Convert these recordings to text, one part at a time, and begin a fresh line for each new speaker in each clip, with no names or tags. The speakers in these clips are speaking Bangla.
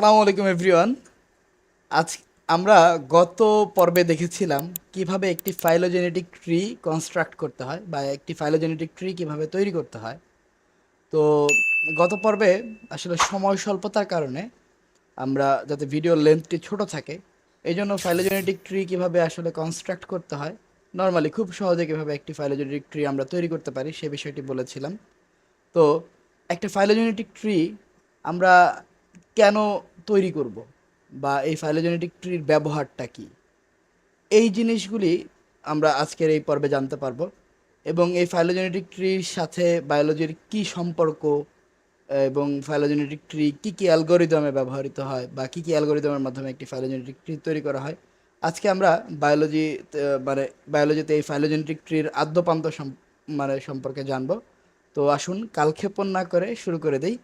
আসসালামু আলাইকুম এভরিওয়ান আজ আমরা গত পর্বে দেখেছিলাম কীভাবে একটি ফাইলোজেনেটিক ট্রি কনস্ট্রাক্ট করতে হয় বা একটি ফাইলোজেনেটিক ট্রি কীভাবে তৈরি করতে হয়। তো গত পর্বে আসলে সময় স্বল্পতার কারণে আমরা যাতে ভিডিও লেন্থটি ছোট থাকে, এই জন্য ফাইলোজেনেটিক ট্রি কীভাবে আসলে কনস্ট্রাক্ট করতে হয় নর্মালি খুব সহজে কীভাবে একটি ফাইলোজেনেটিক ট্রি আমরা তৈরি করতে পারি সে বিষয়টি বলেছিলাম। তো একটা ফাইলোজেনেটিক ট্রি আমরা কেন তৈরি করব বা এই ফাইলোজেনেটিক ট্রির ব্যবহারটা কি? এই জিনিসগুলি আমরা আজকের এই পর্বে জানতে পারব এবং এই ফাইলোজেনেটিক ট্রির সাথে বায়োলজির কি সম্পর্ক, এবং ফাইলোজেনেটিক ট্রি কী কী অ্যালগোরিদমে ব্যবহৃত হয় বা কী কী অ্যালগোরিদমের মাধ্যমে একটি ফাইলোজেনেটিক ট্রি তৈরি করা হয়। আজকে আমরা বায়োলজি মানে বায়োলজিতে এই ফাইলোজেনেটিক ট্রির আদ্যপান্ত মানে সম্পর্কে জানব। তো আসুন কালক্ষেপণ না করে শুরু করে দেই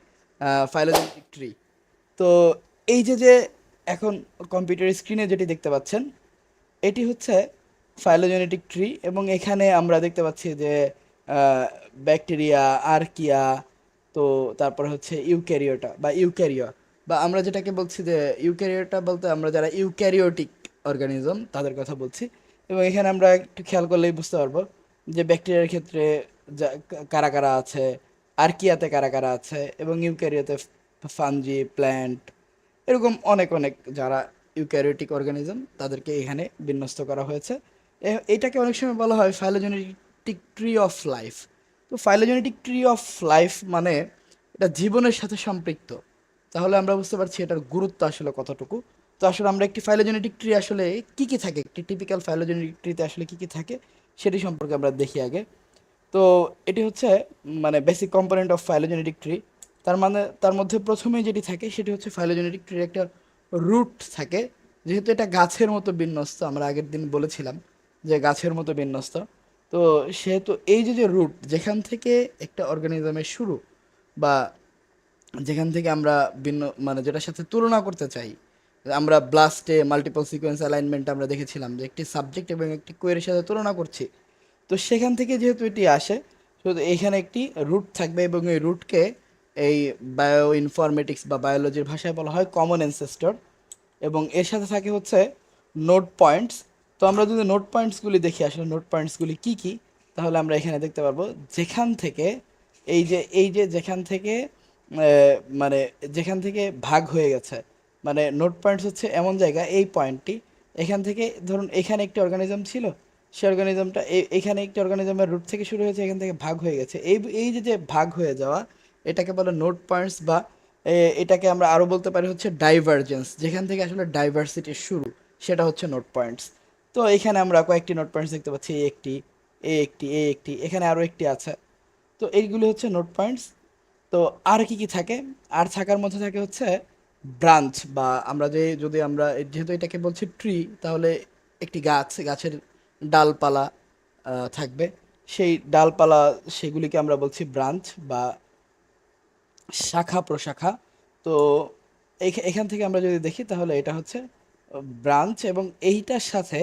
ফাইলোজেনেটিক ট্রি তো এই যে যে এখন কম্পিউটার স্ক্রিনে যেটি দেখতে পাচ্ছেন, এটি হচ্ছে ফাইলোজেনেটিক ট্রি এবং এখানে আমরা দেখতে পাচ্ছি যে ব্যাকটেরিয়া আর্কিয়া তো তারপরে হচ্ছে ইউক্যারিওটা বা ইউক্যারিয়া বা আমরা যেটাকে বলছি যে ইউক্যারিওটা বলতে আমরা যারা ইউক্যারিওটিক অর্গানিজম তাদের কথা বলছি। এবং এখানে আমরা একটু খেয়াল করলেই বুঝতে পারব যে ব্যাকটেরিয়ার ক্ষেত্রে যা, কারা কারা আছে আর্কিয়াতে কারা কারা আছে এবং ইউক্যারিয়াতে ফানজি প্ল্যান্ট এরকম অনেক অনেক যারা ইউক্যারিওটিক অর্গানিজম তাদেরকে এখানে বিন্যস্ত করা হয়েছে। এটাকে অনেক সময় বলা হয় ফাইলোজেনেটিক ট্রি অফ লাইফ তো ফাইলোজেনেটিক ট্রি অফ লাইফ মানে এটা জীবনের সাথে সম্পৃক্ত। তাহলে আমরা বুঝতে পারছি এটার গুরুত্ব আসলে কতটুকু। তো আসলে আমরা একটি ফাইলোজেনেটিক ট্রি আসলে কি কি থাকে? একটি টিপিক্যাল ফাইলোজেনেটিক ট্রিতে আসলে কি কি থাকে? সেটি সম্পর্কে আমরা দেখি আগে। তো এটি হচ্ছে মানে basic component of phylogenetic tree তার মানে তার মধ্যে প্রথমেই যেটি থাকে সেটি হচ্ছে ফাইলোজেনেটিক ট্রির একটা রুট থাকে। যেহেতু এটা গাছের মতো বিন্যস্ত, আমরা আগের দিন বলেছিলাম যে গাছের মতো বিন্যস্ত। তো সেহেতু এই যে যে রুট যেখান থেকে একটা অর্গানিজমের শুরু বা যেখান থেকে আমরা ভিন্ন মানে যেটার সাথে তুলনা করতে চাই, আমরা ব্লাস্টে মাল্টিপল সিকোয়েন্স অ্যালাইনমেন্ট আমরা দেখেছিলাম যে একটি সাবজেক্ট এবং একটি কোয়ের সাথে তুলনা করছি। তো সেখান থেকে যেহেতু এটি আসে তো এখানে একটি রুট থাকবে এবং এই রুটকে এই বায়ো ইনফরমেটিক্স বা বায়োলজির ভাষায় বলা হয় কমন অ্যানসেস্টর এবং এর সাথে থাকে হচ্ছে নোট পয়েন্টস তো আমরা যদি নোট পয়েন্টসগুলি দেখি, আসলে নোট পয়েন্টসগুলি কি কি? তাহলে আমরা এখানে দেখতে পারব যেখান থেকে এই যে এই যে যেখান থেকে মানে যেখান থেকে ভাগ হয়ে গেছে। মানে নোট পয়েন্টস হচ্ছে এমন জায়গা, এই পয়েন্টটি এখান থেকে ধরুন এখানে একটি অর্গানিজম ছিল, সে অর্গানিজমটা এখানে একটি অর্গানিজমের রুট থেকে শুরু হয়েছে, এখান থেকে ভাগ হয়ে গেছে। এই এই যে যে ভাগ হয়ে যাওয়া এটাকে বলে নোট পয়েন্টস বা এটাকে আমরা আরও বলতে পারি হচ্ছে ডাইভার্জেন্স যেখান থেকে আসলে ডাইভার্সিটির শুরু, সেটা হচ্ছে নোট পয়েন্টস। তো এখানে আমরা কয়েকটি নোট পয়েন্টস দেখতে পাচ্ছি এই একটি, এ একটি এ একটি, এখানে আরও একটি আছে। তো এইগুলি হচ্ছে নোট পয়েন্টস। তো আর কি কি থাকে? আর থাকার মধ্যে থাকে হচ্ছে ব্রাঞ্চ বা আমরা যে, যদি আমরা, যেহেতু এটাকে বলছি ট্রি তাহলে একটি গাছ, গাছের ডালপালা থাকবে। সেই ডালপালা, সেগুলিকে আমরা বলছি ব্রাঞ্চ বা শাখা প্রশাখা। তো এখ- এখান থেকে আমরা যদি দেখি তাহলে এটা হচ্ছে ব্রাঞ্চ এবং এইটার সাথে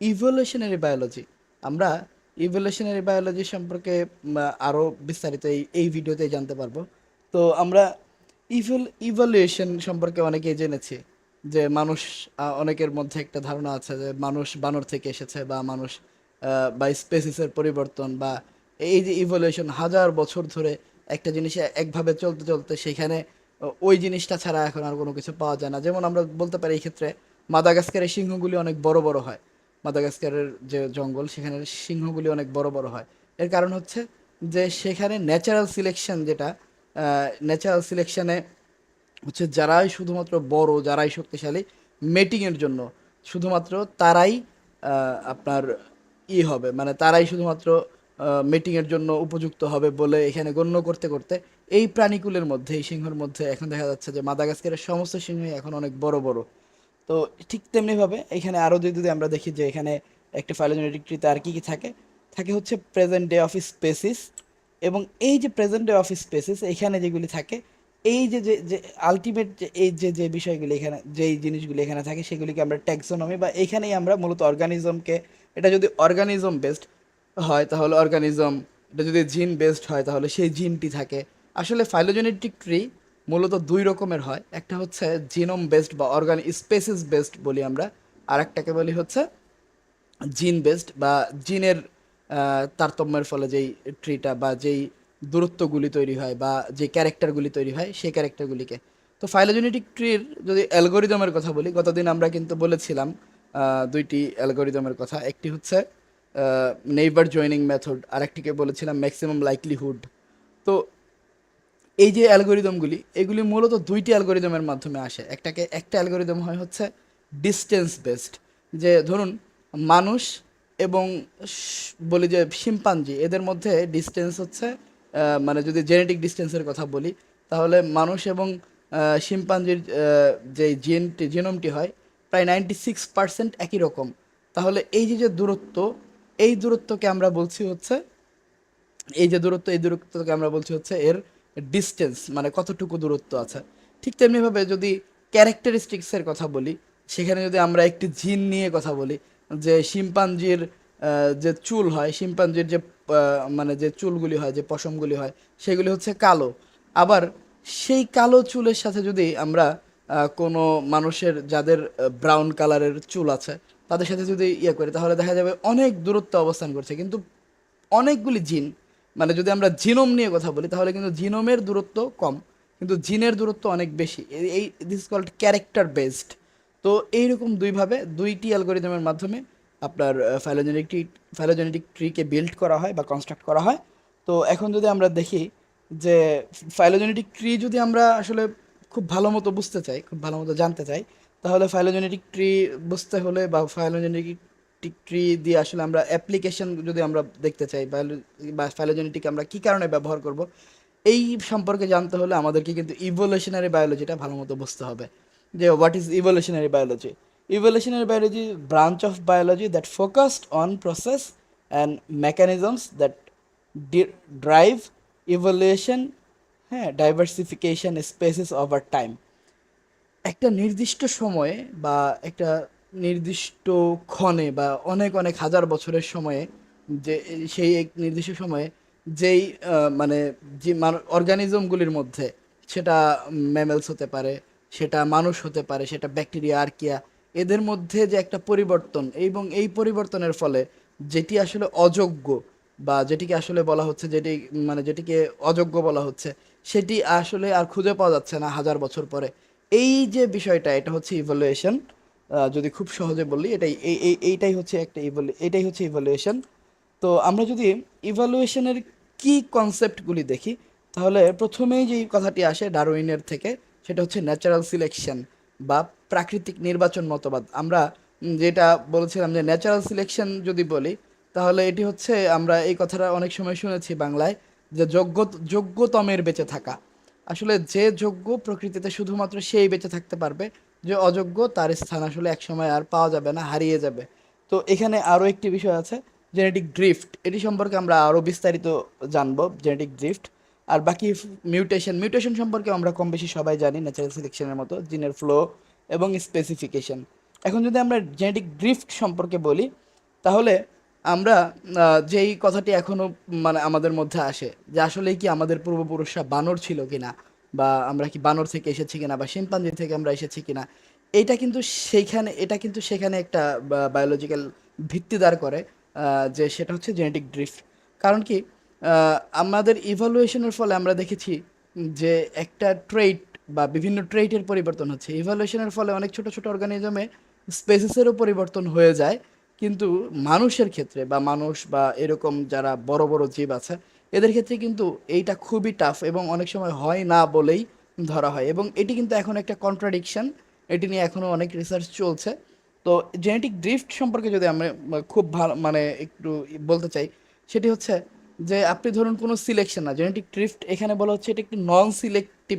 ইভলিউশনারি বায়োলজি আমরা ইভলিউশনারি বায়োলজি সম্পর্কে আরও বিস্তারিত এই এই ভিডিওতে জানতে পারব। তো আমরা ইভল ইভলিউশন সম্পর্কে অনেকেই জেনেছি, যে মানুষ অনেকের মধ্যে একটা ধারণা আছে যে মানুষ বানর থেকে এসেছে বা মানুষ বা স্পেসিসের পরিবর্তন বা এই যে ইভলিউশন হাজার বছর ধরে একটা জিনিস একভাবে চলতে চলতে সেখানে ওই জিনিসটা ছাড়া এখন আর কোনো কিছু পাওয়া যায় না। যেমন আমরা বলতে পারি এই ক্ষেত্রে মাদাগাস্কারের সিংহগুলি অনেক বড় বড় হয়। মাদাগাস্কারের যে জঙ্গল সেখানে সিংহগুলি অনেক বড় বড় হয়। এর কারণ হচ্ছে যে সেখানে ন্যাচারাল সিলেকশন যেটা ন্যাচারাল সিলেকশনে হচ্ছে যারাই শুধুমাত্র বড়, যারাই শক্তিশালী মেটিংয়ের জন্য শুধুমাত্র তারাই আপনার ই হবে। মানে তারাই শুধুমাত্র মেটিংয়ের জন্য উপযুক্ত হবে বলে এখানে গণ্য করতে করতে এই প্রাণীকুলের মধ্যে, এই সিংহের মধ্যে এখন দেখা যাচ্ছে যে মাদাগাস্কারের সমস্ত সিংহই এখন অনেক বড় বড়। তো ঠিক তেমনিভাবে এখানে আরও যদি যদি আমরা দেখি যে এখানে একটা ফাইলোজেনেটিক আর কি কি থাকে থাকে হচ্ছে প্রেজেন্ট ডে অফ স্পেসিস এবং এই যে প্রেজেন্ট ডে অফ স্পেসিস এখানে যেগুলি থাকে, এই যে যে যে আলটিমেট যে, এই যে যে বিষয়গুলি এখানে, যেই জিনিসগুলি এখানে থাকে সেগুলিকে আমরা ট্যাক্সোনমি বা এখানেই আমরা মূলত অর্গানিজমকে এটা যদি অর্গানিজম বেসড হয়, তাহলে অর্গানিজম এটা যদি জিন বেসড হয়, তাহলে সেই জিনটি থাকে। আসলে ফাইলোজেনেটিক ট্রি মূলত দুই রকমের হয়। একটা হচ্ছে জিনোম বেসড বা অর্গান স্পেসিস বেসড বলি আমরা, আর একটাকে বলি হচ্ছে জিন বেসড বা জিনের তারতম্যের ফলে যেই ট্রিটা বা যেই দূরত্বগুলি তৈরি হয় বা যে ক্যারেক্টারগুলি তৈরি হয়, সেই ক্যারেক্টারগুলিকে তো ফাইলোজেনেটিক ট্রির যদি অ্যালগোরিদমের কথা বলি, গতদিন আমরা কিন্তু বলেছিলাম দুইটি অ্যালগোরিদমের কথা। একটি হচ্ছে নেইবার জয়েনিং মেথড আর একটিকে বলেছিলাম ম্যাক্সিমাম লাইকলিহুড তো এই যে অ্যালগোরিদমগুলি এগুলি মূলত দুইটি অ্যালগোরিদমের মাধ্যমে আসে। একটাকে, একটা অ্যালগোরিদম হয় হচ্ছে ডিস্টেন্স বেসড যে ধরুন, মানুষ এবং বলি যে শিম্পাঞ্জি, এদের মধ্যে ডিস্টেন্স হচ্ছে মানে যদি জেনেটিক ডিস্টেন্সের কথা বলি, তাহলে মানুষ এবং শিম্পাঞ্জির যে জিনটি জিনোমটি হয়, প্রায় নাইনটি সিক্স পার্সেন্ট একই রকম। তাহলে এই যে যে দূরত্ব এই দূরত্বকে আমরা বলছি হচ্ছে, এই যে দূরত্ব, এই দূরত্বকে আমরা বলছি হচ্ছে এর ডিস্টেন্স মানে কতটুকু দূরত্ব আছে। ঠিক তেমনিভাবে যদি ক্যারেক্টারিস্টিক্সের কথা বলি, সেখানে যদি আমরা একটি জিন নিয়ে কথা বলি, যে শিম্পাঞ্জির যে চুল হয়, শিম্পাঞ্জির যে মানে যে চুলগুলি হয়, যে পশমগুলি হয়, সেগুলি হচ্ছে কালো। আবার সেই কালো চুলের সাথে যদি আমরা কোনো মানুষের, যাদের ব্রাউন কালারের চুল আছে তাদের সাথে যদি ইয়ে করি, তাহলে দেখা যাবে অনেক দূরত্ব অবস্থান করছে। কিন্তু অনেকগুলি জিন মানে যদি আমরা জিনোম নিয়ে কথা বলি, তাহলে কিন্তু জিনোমের দূরত্ব কম, কিন্তু জিনের দূরত্ব অনেক বেশি। এই- দিস কল্ড ক্যারেক্টার বেসড তো এইরকম দুইভাবে, দুইটি অ্যালগোরিদমের মাধ্যমে আপনার ফাইলোজেনেটিক ফাইলোজেনেটিক ট্রিকে বিল্ড করা হয় বা কনস্ট্রাক্ট করা হয়। তো এখন যদি আমরা দেখি যে ফাইলোজেনেটিক ট্রি যদি আমরা আসলে খুব ভালো মতো বুঝতে চাই, খুব ভালো মতো জানতে চাই তাহলে ফাইলোজেনেটিক ট্রি বুঝতে হলে বা ফাইলোজেনেটিক ট্রি দিয়ে আসলে আমরা অ্যাপ্লিকেশন যদি আমরা দেখতে চাই বা ফাইলোজেনেটিক আমরা কি কারণে ব্যবহার করব, এই সম্পর্কে জানতে হলে আমাদেরকে কিন্তু ইভলিউশনারি বায়োলজিটা ভালো মতো বুঝতে হবে। যে what is evolutionary biology evolutionary biology branch of biology that focused on process and mechanisms that drive evolution হ্যাঁ ডাইভার্সিফিকেশন স্পেসিস ওভার টাইম একটা নির্দিষ্ট সময়ে বা একটা নির্দিষ্ট ক্ষণে বা অনেক অনেক হাজার বছরের সময়ে যে সেই এক নির্দিষ্ট সময়ে যেই মানে যে অর্গানিজমগুলির মধ্যে সেটা ম্যামেলস হতে পারে, সেটা মানুষ হতে পারে, সেটা ব্যাকটেরিয়া, আর্কিয়া, এদের মধ্যে যে একটা পরিবর্তন এবং এই পরিবর্তনের ফলে যেটি আসলে অযোগ্য বা যেটিকে আসলে বলা হচ্ছে যেটি মানে যেটিকে অযোগ্য বলা হচ্ছে, সেটি আসলে আর খুঁজে পাওয়া যাচ্ছে না হাজার বছর পরে। এই যে বিষয়টা, এটা হচ্ছে ইভ্যালুয়েশন যদি খুব সহজে বলি, এটাই, এই, এই- এইটাই হচ্ছে একটা ইভ্যালু এটাই হচ্ছে ইভ্যালুয়েশন তো আমরা যদি ইভ্যালুয়েশনের কি কনসেপ্টগুলি দেখি, তাহলে প্রথমেই যেই কথাটি আসে ডারউইনের থেকে, সেটা হচ্ছে ন্যাচারাল সিলেকশন বা প্রাকৃতিক নির্বাচন মতবাদ। আমরা যেটা বলেছিলাম যে ন্যাচারাল সিলেকশন যদি বলি, তাহলে এটি হচ্ছে, আমরা এই কথাটা অনেক সময় শুনেছি বাংলায়, যে যোগ্য, যোগ্যতমের বেঁচে থাকা। আসলে যে যোগ্য প্রকৃতিতে শুধুমাত্র সেই বেঁচে থাকতে পারবে, যে অযোগ্য তার স্থান আসলে একসময় আর পাওয়া যাবে না, হারিয়ে যাবে। তো এখানে আরও একটি বিষয় আছে জেনেটিক ড্রিফট এটি সম্পর্কে আমরা আরও বিস্তারিত জানব জেনেটিক ড্রিফট আর বাকি মিউটেশন মিউটেশন সম্পর্কে আমরা কম বেশি সবাই জানি ন্যাচারাল সিলেকশনের মতো জিনের ফ্লো এবং স্পেসিফিকেশন এখন যদি আমরা জেনেটিক ড্রিফট সম্পর্কে বলি, তাহলে আমরা যেই কথাটি এখনও মানে আমাদের মধ্যে আসে যে আসলে কি আমাদের পূর্বপুরুষরা বানর ছিল কিনা বা আমরা কি বানর থেকে এসেছি কিনা বা শিম্পাঞ্জি থেকে আমরা এসেছি কিনা, এটা কিন্তু সেইখানে, এটা কিন্তু সেখানে একটা বায়োলজিক্যাল ভিত্তি দাঁড় করে যে সেটা হচ্ছে জেনেটিক ড্রিফট কারণ কি আমাদের ইভালুয়েশনের ফলে আমরা দেখেছি যে একটা ট্রেট বা বিভিন্ন ট্রেটের পরিবর্তন হচ্ছে। ইভালুয়েশনের ফলে অনেক ছোট ছোট অর্গানিজমে স্পেসিসেরও পরিবর্তন হয়ে যায়। কিন্তু মানুষের ক্ষেত্রে বা মানুষ বা এরকম যারা বড় বড় জীব আছে, এদের ক্ষেত্রে কিন্তু এইটা খুবই টাফ এবং অনেক সময় হয় না বলেই ধরা হয় এবং এটি কিন্তু এখন একটা কন্ট্রাডিকশন এটি নিয়ে এখনও অনেক রিসার্চ চলছে। তো জেনেটিক ড্রিফট সম্পর্কে যদি আমি খুব ভালো মানে একটু বলতে চাই, সেটি হচ্ছে যে আপনি ধরুন কোনো সিলেকশন না জেনেটিক ড্রিফট এখানে বলা হচ্ছে এটা একটি নন সিলেক্টিভ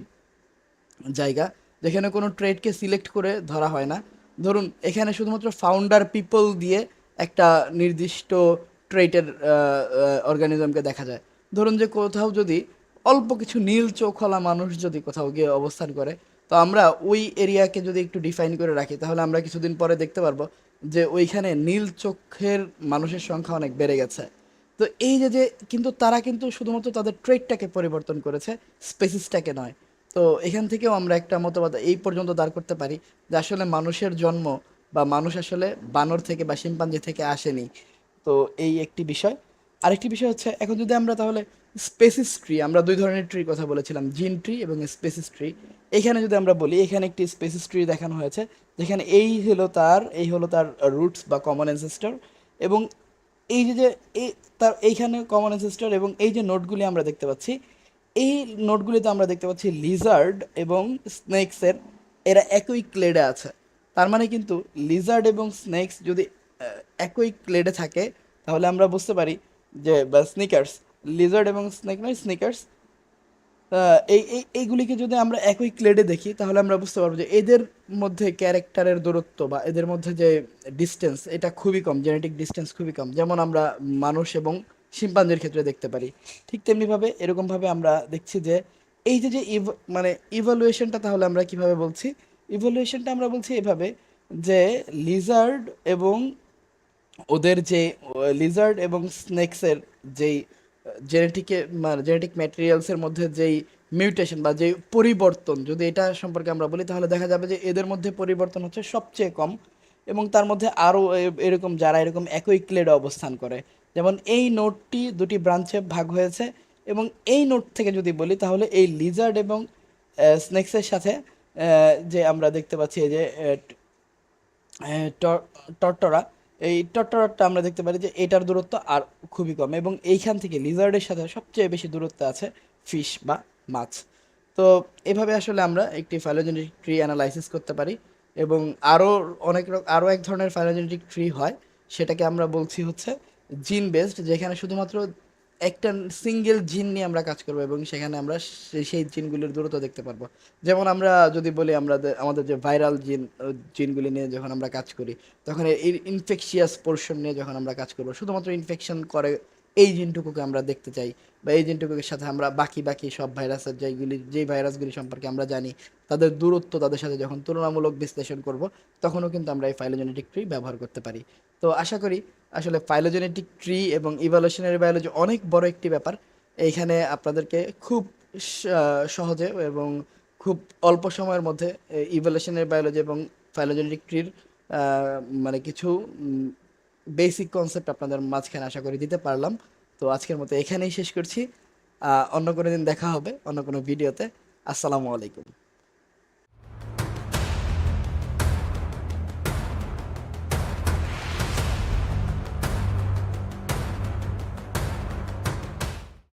জায়গা, যেখানে কোনো ট্রেডকে সিলেক্ট করে ধরা হয় না। ধরুন, এখানে শুধুমাত্র ফাউন্ডার পিপল দিয়ে একটা নির্দিষ্ট ট্রেটের অর্গানিজমকে দেখা যায়। ধরুন যে কোথাও যদি অল্প কিছু নীল চোখওয়ালা মানুষ যদি কোথাও গিয়ে অবস্থান করে, তো আমরা ওই এরিয়াকে যদি একটু ডিফাইন করে রাখি, তাহলে আমরা কিছুদিন পরে দেখতে পারব যে ওইখানে নীল চোখের মানুষের সংখ্যা অনেক বেড়ে গেছে। তো এই যে যে কিন্তু তারা কিন্তু শুধুমাত্র তাদের ট্রেডটাকে পরিবর্তন করেছে স্পেসিসটাকে নয়। তো এখান থেকেও আমরা একটা মতবাদ এই পর্যন্ত দাঁড় করতে পারি যে আসলে মানুষের জন্ম বা মানুষ আসলে বানর থেকে বা শিম্পাঞ্জি থেকে আসেনি। তো এই একটি বিষয়। আরেকটি বিষয় হচ্ছে, এখন যদি আমরা তাহলে স্পেসিস ট্রি আমরা দুই ধরনের ট্রির কথা বলেছিলাম জিন ট্রি এবং স্পেসিস ট্রি এখানে যদি আমরা বলি, এখানে একটি স্পেসিস ট্রি দেখানো হয়েছে, যেখানে এই হলো তার, এই হলো তার রুটস বা কমন অ্যানসেস্টর এবং এই যে যে এই তার এইখানে কমন অ্যানসেস্টর এবং এই যে নোটগুলি আমরা দেখতে পাচ্ছি এই নোটগুলিতে আমরা দেখতে পাচ্ছি লিজার্ড এবং স্নেকসের এরা একই ক্লেডে আছে। তার মানে কিন্তু লিজার্ড এবং স্নেকস যদি একই ক্লেডে থাকে, তাহলে আমরা বুঝতে পারি যে, বা স্নিকার্স লিজার্ড এবং স্নেক নয় স্নিকার্স এই এই, এইগুলিকে যদি আমরা একই ক্লেডে দেখি, তাহলে আমরা বুঝতে পারব যে এদের মধ্যে ক্যারেক্টারের দূরত্ব বা এদের মধ্যে যে ডিস্টেন্স এটা খুবই কম জেনেটিক ডিস্টেন্স খুবই কম। যেমন আমরা মানুষ এবং শিম্পাঞ্জির ক্ষেত্রে দেখতে পারি। ঠিক তেমনিভাবে এরকমভাবে আমরা দেখছি যে, এই যে যে মানে ইভালুয়েশনটা তাহলে আমরা কীভাবে বলছি? ইভালুয়েশনটা আমরা বলছি এভাবে যে লিজার্ড এবং ওদের যে লিজার্ড এবং স্নেকসের যেই জেনেটিকে মানে জেনেটিক ম্যাটেরিয়ালসের মধ্যে যেই মিউটেশন বা যেই পরিবর্তন, যদি এটা সম্পর্কে আমরা বলি, তাহলে দেখা যাবে যে এদের মধ্যে পরিবর্তন হচ্ছে সবচেয়ে কম। এবং তার মধ্যে আরও এরকম যারা এরকম একই ক্লেডে অবস্থান করে। যেমন এই নোটটি দুটি ব্রাঞ্চে ভাগ হয়েছে এবং এই নোট থেকে যদি বলি, তাহলে এই লিজার্ড এবং স্নেকসের সাথে যে আমরা দেখতে পাচ্ছি যে টরটরা, এই টরটরাটা আমরা দেখতে পারি যে এটার দূরত্ব আর খুবই কম এবং এইখান থেকে লিজার্ডের সাথে সবচেয়ে বেশি দূরত্ব আছে ফিশ বা মাছ। তো এভাবে আসলে আমরা একটি ফাইলোজেনেটিক ট্রি অ্যানালাইসিস করতে পারি। এবং আরও অনেক আরও এক ধরনের ফাইলোজেনেটিক ট্রি হয়, সেটাকে আমরা বলছি হচ্ছে জিন বেসড যেখানে শুধুমাত্র একটা সিঙ্গেল জিন নিয়ে আমরা কাজ করব এবং সেখানে আমরা সেই জিনগুলির দূরত্ব দেখতে পারব। যেমন আমরা যদি বলি আমরা আমাদের যে ভাইরাল জিন জিনগুলি নিয়ে যখন আমরা কাজ করি, তখন ইনফেকশিয়াস পোর্শন নিয়ে যখন আমরা কাজ করব, শুধুমাত্র ইনফেকশন করে এই জিনটুকুকে আমরা দেখতে চাই বা এই জিনটুকুর সাথে আমরা বাকি বাকি সব ভাইরাসের যেগুলি, যেই ভাইরাসগুলি সম্পর্কে আমরা জানি, তাদের দূরত্ব তাদের সাথে যখন তুলনামূলক বিশ্লেষণ করব, তখনও কিন্তু আমরা এই ফাইলোজেনেটিক ট্রি ব্যবহার করতে পারি। তো আশা করি আসলে ফাইলোজেনেটিক ট্রি এবং ইভলিউশনারি বায়োলজি অনেক বড় একটি ব্যাপার। এইখানে আপনাদেরকে খুব সহজে এবং খুব অল্প সময়ের মধ্যে ইভলিউশনারি বায়োলজি এবং ফাইলোজেনেটিক ট্রির মানে কিছু বেসিক কনসেপ্ট আপনাদের মাঝখানে আশা করি দিতে পারলাম। তো আজকের মতো এখানেই শেষ করছি। অন্য কোনো দিন দেখা হবে, অন্য কোনো ভিডিওতে। আসসালামু আলাইকুম।